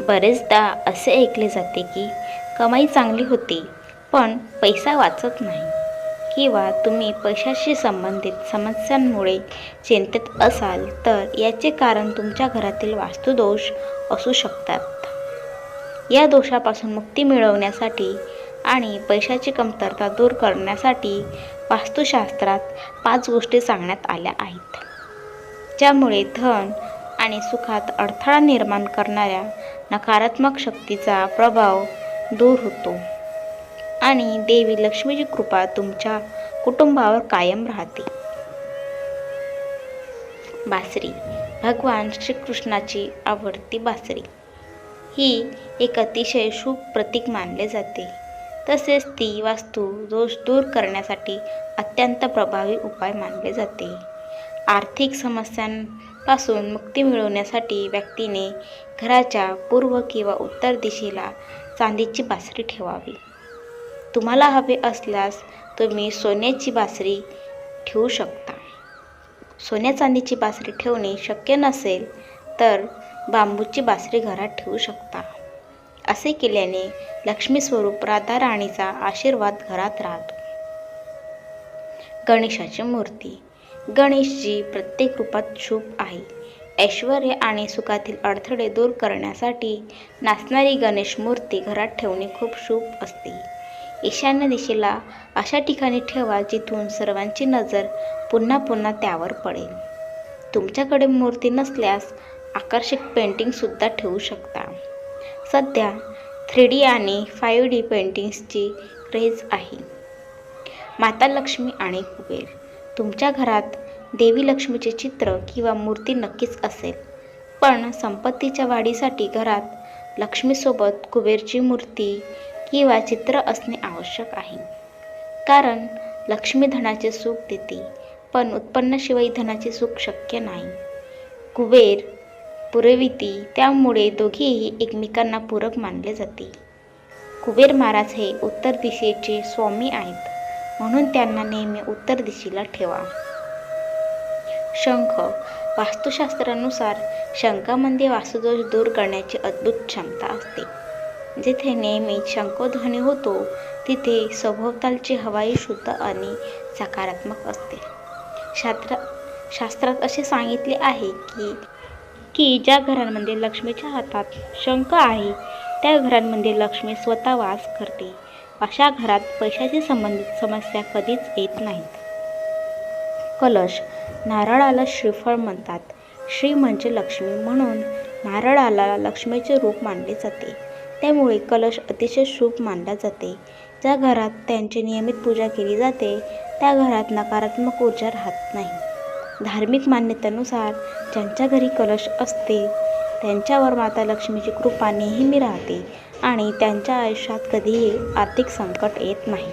बरेचदा असे ऐकले जाते की कमाई चांगली होते पण पैसा वाचत नाही. किंवा तुम्ही पैशाशी संबंधित समस्यांमुळे चिंतेत असाल तर याचे कारण तुमच्या घरातील वास्तुदोष असू शकतात. या दोषापासून मुक्ती मिळवण्यासाठी आणि पैशाची कमतरता दूर करण्यासाठी वास्तुशास्त्रात पाच गोष्टी सांगण्यात आल्या आहेत. ज्यामुळे धन आणि सुखात अडथळा निर्माण करणाऱ्या नकारात्मक शक्तीचा प्रभाव दूर होतो. आणि देवी लक्ष्मीची कृपा तुमच्या कुटुंबावर कायम राहते. बासरी भगवान श्रीकृष्णाची आवडती बासरी. ही एक अतिशय शुभ प्रतीक मानले जाते. तसेच ती वास्तू दोष दूर करण्यासाठी अत्यंत प्रभावी उपाय मानले जाते. आर्थिक समस्यां पासून मुक्ती मिळवण्यासाठी व्यक्तीने घराच्या पूर्व किंवा उत्तर दिशेला चांदीची बासरी ठेवावी. तुम्हाला हवे असल्यास तुम्ही सोन्याची बासरी ठेवू शकता. सोन्या चांदीची बासरी ठेवणे शक्य नसेल तर बांबूची बासरी घरात ठेवू शकता. असे केल्याने लक्ष्मी स्वरूप राधा राणीचा आशीर्वाद घरात राहतो. गणेशाची मूर्ती. गणेशजी प्रत्येक रूपात शुभ आहे. ऐश्वर आणि सुखातील अडथळे दूर करण्यासाठी नाचणारी गणेश मूर्ती घरात ठेवणे खूप शुभ असते. ईशान्य दिशेला अशा ठिकाणी ठेवा जिथून सर्वांची नजर पुन्हा पुन्हा त्यावर पडेल. तुमच्याकडे मूर्ती नसल्यास आकर्षक पेंटिंगसुद्धा ठेवू शकता. सध्या थ्री डी आणि फाईव्ह डी पेंटिंग्सची क्रेज आहे. माता लक्ष्मी आणि कुबेर. तुमच्या घरात देवी लक्ष्मीचे चित्र किंवा मूर्ती नक्कीच असेल. पण संपत्तीच्या वाढीसाठी घरात लक्ष्मीसोबत कुबेरची मूर्ती किंवा चित्र असणे आवश्यक आहे. कारण लक्ष्मी धनाचे सुख देते पण उत्पन्नाशिवाय धनाचे सुख शक्य नाही. कुबेर पुरविती त्यामुळे दोघेही एकमेकांना पूरक मानले जाते. कुबेर महाराज हे उत्तर दिशेचे स्वामी आहेत. म्हणून त्यांना नेहमी उत्तर दिशेला ठेवा. शंख वास्तुशास्त्रानुसार शंखामध्ये वास्तुदोष दूर करण्याची अद्भुत क्षमता असते. जिथे नेहमी शंखध्वनी होतो तिथे सभोवतालची हवाई शुद्ध आणि सकारात्मक असते. शास्त्र शास्त्रात असे सांगितले आहे की की ज्या घरांमध्ये लक्ष्मीच्या हातात शंख आहे त्या घरांमध्ये लक्ष्मी स्वतः वास करते. अशा घरात पैशाशी संबंधित समस्या कधीच येत नाहीत. कलश नारळाला श्रीफळ म्हणतात. श्री म्हणजे लक्ष्मी म्हणून नारळाला लक्ष्मीचे रूप मानले जाते. त्यामुळे कलश अतिशय शुभ मानला जाते. ज्या घरात त्यांची नियमित पूजा केली जाते त्या घरात नकारात्मक ऊर्जा राहत नाही. धार्मिक मान्यतेनुसार ज्यांच्या घरी कलश असते त्यांच्यावर माता लक्ष्मीची कृपा नेहमी राहते आणि त्यांच्या आयुष्यात कधीही आर्थिक संकट येत नाही.